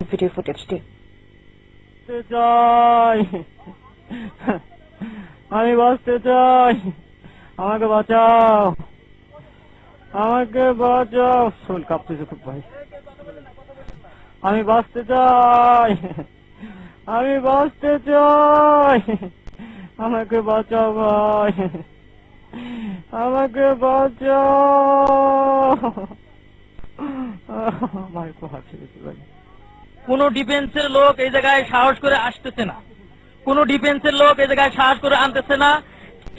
Video ফুটেজটি চাই। আমি বাঁচতে চাই। আমাকে বাঁচাও। আমাকে বাঁচাও। শোল কাঁপতেছে খুব ভাই। আমি বাঁচতে চাই। আমি বাঁচতে চাই। আমাকে বাঁচাও ভাই। আমাকে বাঁচাও। ভাই খুব হাসি ভাই। কোন ডিফেন্সের লোক এই জায়গায় সাহস করে আসতেছে না। কোন ডিফেন্সের লোক এই জায়গায় সাহস করে আনতেছে না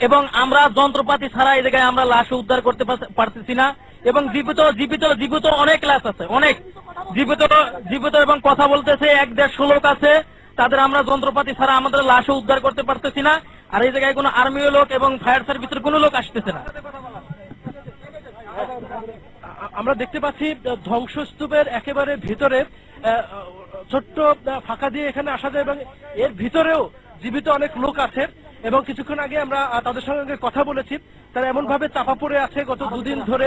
এবং আমরা যন্ত্রপাতি ছাড়া এই জায়গায় আমরা লাশ উদ্ধার করতে পারতেছি না এবং জীবিত জীবিত জীবিত অনেক লাশ আছে, অনেক। জীবিত জীবিত এবং কথা বলতেছে এক দেড়শো লোক আছে, তাদের আমরা যন্ত্রপাতি ছাড়া আমাদের লাশও উদ্ধার করতে পারতেছি না। আর এই জায়গায় কোনো আর্মিও লোক এবং ফায়ার সার্ভিসের কোনো লোক আসতেছে না। আমরা দেখতে পাচ্ছি, ধ্বংসস্তূপের একেবারে ভিতরে ছোট্ট ফাঁকা দিয়ে এখানে আসা যায় এবং এর ভিতরেও জীবিত অনেক লোক আছে এবং কিছুক্ষণ আগে আমরা তাদের সঙ্গে কথা বলেছি। তারা এমন ভাবে চাপা পড়ে আছে, গত দুদিন ধরে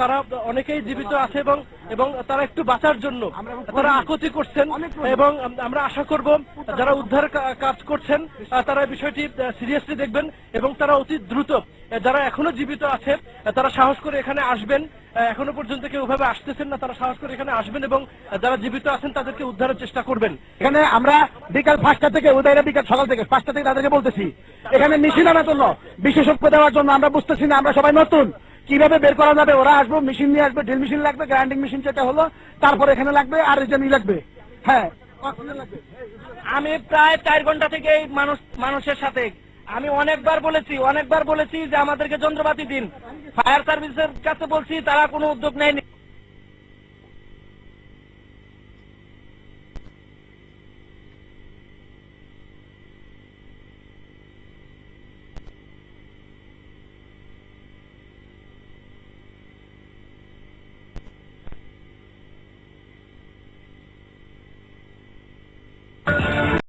তারা অনেকেই জীবিত আছে এবং এবং তারা একটু বাঁচার জন্য তারা আকুতি করছেন এবং আমরা আশা করব যারা উদ্ধার কাজ করছেন তারা বিষয়টি সিরিয়াসলি দেখবেন এবং তারা অতি দ্রুত যারা এখনও জীবিত আছে তারা সাহস করে এখানে আসবেন। এখনও পর্যন্ত কেউ ওভাবে আসতেছেন না, তারা সাহস করে এখানে আসবেন এবং যারা জীবিত আছেন তাদেরকে উদ্ধারের চেষ্টা করবেন। এখানে আমরা বিকাল পাঁচটা থেকে, উদয়রা বিকাল সকাল থেকে, পাঁচটা থেকে তাদেরকে বলতেছি, এখানে মেশিন আনার জন্য, বিশেষজ্ঞ দেওয়ার জন্য, আমরা বুঝতেছি না, আমরা সবাই নতুন। কীভাবে বের করা যাবে? ওরা আসব, মেশিন নিয়ে আসবে, ড্রিল মেশিন লাগবে, গ্রাইন্ডিং মেশিন যেটা হলো, তারপর এখানে লাগবে, আর ই লাগবে। হ্যাঁ আমি প্রায় চার ঘণ্টা থেকে মানুষ মানুষের সাথে আমি অনেকবার বলেছি অনেকবার বলেছি যে আমাদেরকে যন্ত্রপাতি দিন। ফায়ার সার্ভিসের কাছে বলছি, তারা কোনো উদ্যোগ নেয়নি।